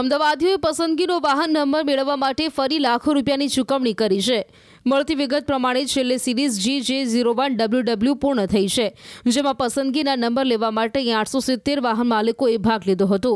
અમદાવાદીઓએ પસંદગીનો વાહન નંબર મેળવવા માટે ફરી લાખો રૂપિયાની ચૂકવણી કરી છે. મળતી વિગત પ્રમાણે છેલ્લે સિરીઝ જી જે ઝીરો વન ડબલ્યુ ડબલ્યુ પૂર્ણ થઈ છે, જેમાં પસંદગીના નંબર લેવા માટે આઠસો સિત્તેર વાહન માલિકોએ ભાગ લીધો હતો.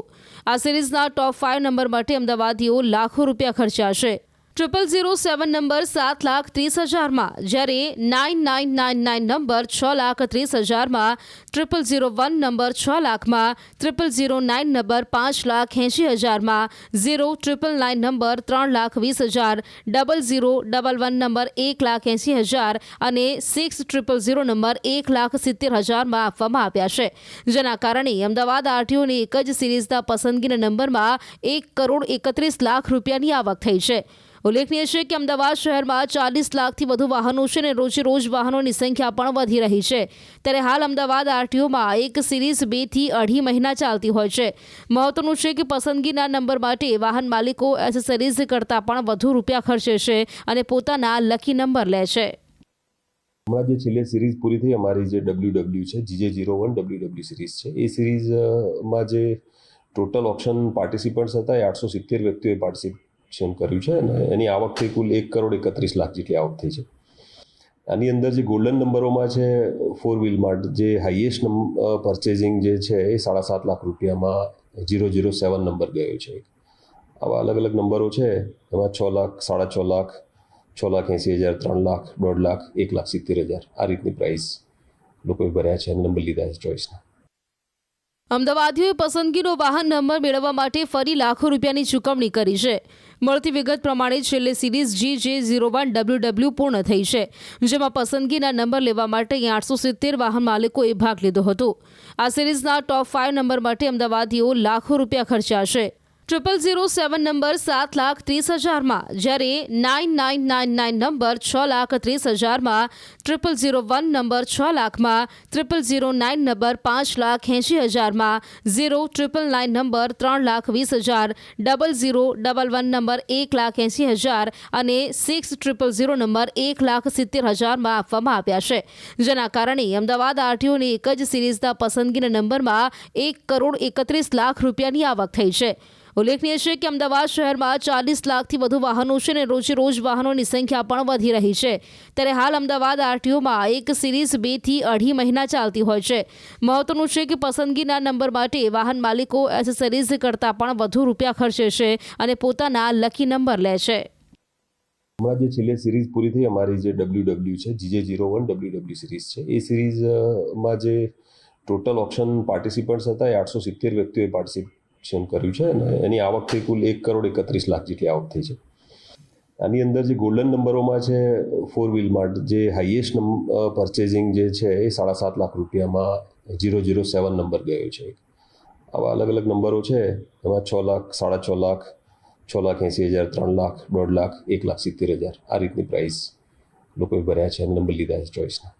આ સિરીઝના ટોપ ફાઇવ નંબર માટે અમદાવાદીઓ લાખો રૂપિયા ખર્ચ્યા છે. ટ્રિપલ ઝીરો સેવન નંબર સાત લાખ ત્રીસ હજારમાં, જ્યારે nine nine nine nine number છ લાખ ત્રીસ હજારમાં ટ્રિપલ ઝીરો વન નંબર છ લાખમાં ટ્રિપલ ઝીરો નાઇન નંબર પાંચ લાખ એંશી હજારમાં ઝીરો ટ્રિપલ નાઇન નંબર ત્રણ લાખ વીસ હજાર double zero double one number એક લાખ એંશી હજાર અને સિક્સ ટ્રિપલ ઝીરો નંબર એક લાખ સિત્તેર હજારમાં આપવામાં આવ્યા છે. જેના કારણે અમદાવાદ આરટીઓની એક જ સિરીઝના પસંદગીના નંબરમાં એક કરોડ એકત્રીસ લાખ રૂપિયાની આવક થઈ છે. ઉલ્લેખનીય છે કે અમદાવાદ શહેરમાં ચાલીસ લાખથી વધુ વાહનો છે અને રોજે રોજ વાહનોની સંખ્યા પણ વધી રહી છે. ત્યારે હાલ અમદાવાદ આરટીઓમાં એક સિરીઝ બેથી અઢી મહિના ચાલતી હોય છે. મહત્વનું છે કે પસંદગીના નંબર માટે વાહન માલિકો એસેસરીઝ કરતાં પણ વધુ રૂપિયા ખર્ચે છે અને પોતાના લકી નંબર લે છે. હમણાં જે છેલ્લે સિરીઝ પૂરી થઈ અમારી જે ડબલ્યુ ડબલ્યુ છે, GJ zero one W W series છે. એ સિરીઝમાં જે ટોટલ ઓપ્શન પાર્ટિસિપન્ટ્સ હતા એ આઠસો સિત્તેર વ્યક્તિઓએ પાર્ટિસિપેશન કર્યું છે અને એની આવક થઈ કુલ એક કરોડ એકત્રીસ લાખ જેટલી આવક થઈ છે. આની અંદર જે ગોલ્ડન નંબરોમાં છે ફોર વ્હીલ માર્ટ જે હાઈએસ્ટ પરચેઝિંગ જે છે એ સાડા સાત લાખ રૂપિયામાં જીરો ઝીરો સેવન નંબર ગયો છે આવા અલગ અલગ નંબરો છે, એમાં છ લાખ, સાડા છ લાખ છ લાખ એંસી હજાર, ત્રણ લાખ, દોઢ લાખ, એક લાખ સિત્તેર હજાર આ રીતની પ્રાઇસ લોકોએ ભર્યા છે અને નંબર લીધા છે ચોઈસના અમદાવાદીઓએ પસંદગીનો વાહન નંબર મેળવવા માટે ફરી લાખો રૂપિયાની ચૂકવણી કરી છે. મળતી વિગત પ્રમાણે છેલ્લે સિરીઝ જી જે ઝીરો વન ડબલ્યુ ડબલ્યુ પૂર્ણ થઈ છે, જેમાં પસંદગીના નંબર લેવા માટે આઠસો સિત્તેર વાહન માલિકોએ ભાગ લીધો હતો. આ સિરીઝના ટોપ ફાઇવ નંબર માટે અમદાવાદીઓ લાખો રૂપિયા ખર્ચ્યા છે. ટ્રિપલ ઝીરો સેવન નંબર સાત લાખ ત્રીસ હજારમાં, જ્યારે nine nine nine nine number છ લાખ ત્રીસ હજારમાં ટ્રિપલ ઝીરો વન નંબર છ લાખમાં ટ્રિપલ ઝીરો નાઇન નંબર પાંચ લાખ એંશી હજારમાં ઝીરો ટ્રિપલ નાઇન નંબર ત્રણ લાખ વીસ હજાર double zero double one number એક લાખ એંશી હજાર અને સિક્સ ટ્રિપલ ઝીરો નંબર એક લાખ સિત્તેર હજારમાં આપવામાં આવ્યા છે. જેના કારણે અમદાવાદ આરટીઓની એક જ સિરીઝના પસંદગીના નંબરમાં એક કરોડ એકત્રીસ લાખ રૂપિયાની આવક થઈ છે. ઉલ્લેખનીય છે કે અમદાવાદ શહેરમાં ચાલીસ લાખથી વધુ વાહનો છે અને રોજે રોજ વાહનોની સંખ્યા પણ વધી રહી છે. ત્યારે હાલ અમદાવાદ આરટીઓમાં એક સિરીઝ બેથી અઢી મહિના ચાલતી હોય છે. મહત્વનું છે કે પસંદગીના નંબર માટે વાહન માલિકો એસેસરીઝ કરતાં પણ વધુ રૂપિયા ખર્ચે છે અને પોતાના લકી નંબર લે છે. હમણાં જે છેલ્લે સિરીઝ પૂરી થઈ અમારી જે ડબલ્યુ ડબલ્યુ છે, GJ zero one W W series છે. એ સિરીઝમાં જે ટોટલ ઓપ્શન પાર્ટિસિપન્ટ્સ હતા એ આઠસો સિત્તેર વ્યક્તિઓએ પાર્ટિસિપેશન કર્યું છે અને એની આવક થઈ કુલ એક કરોડ એકત્રીસ લાખ જેટલી આવક થઈ છે. આની અંદર જે ગોલ્ડન નંબરોમાં છે ફોર વ્હીલમાં જે હાઈએસ્ટ પરચેઝિંગ જે છે એ સાડા સાત લાખ રૂપિયામાં જીરો જીરો સેવન નંબર ગયો છે આવા અલગ અલગ નંબરો છે, એમાં છ લાખ, સાડા છ લાખ છ લાખ એંસી હજાર, ત્રણ લાખ, દોઢ લાખ, એક લાખ સિત્તેર હજાર આ રીતની પ્રાઇસ લોકોએ ભર્યા છે અને નંબર લીધા છે ચોઈસના